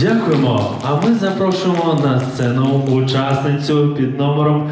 Дякуємо. А ми запрошуємо на сцену учасницю під номером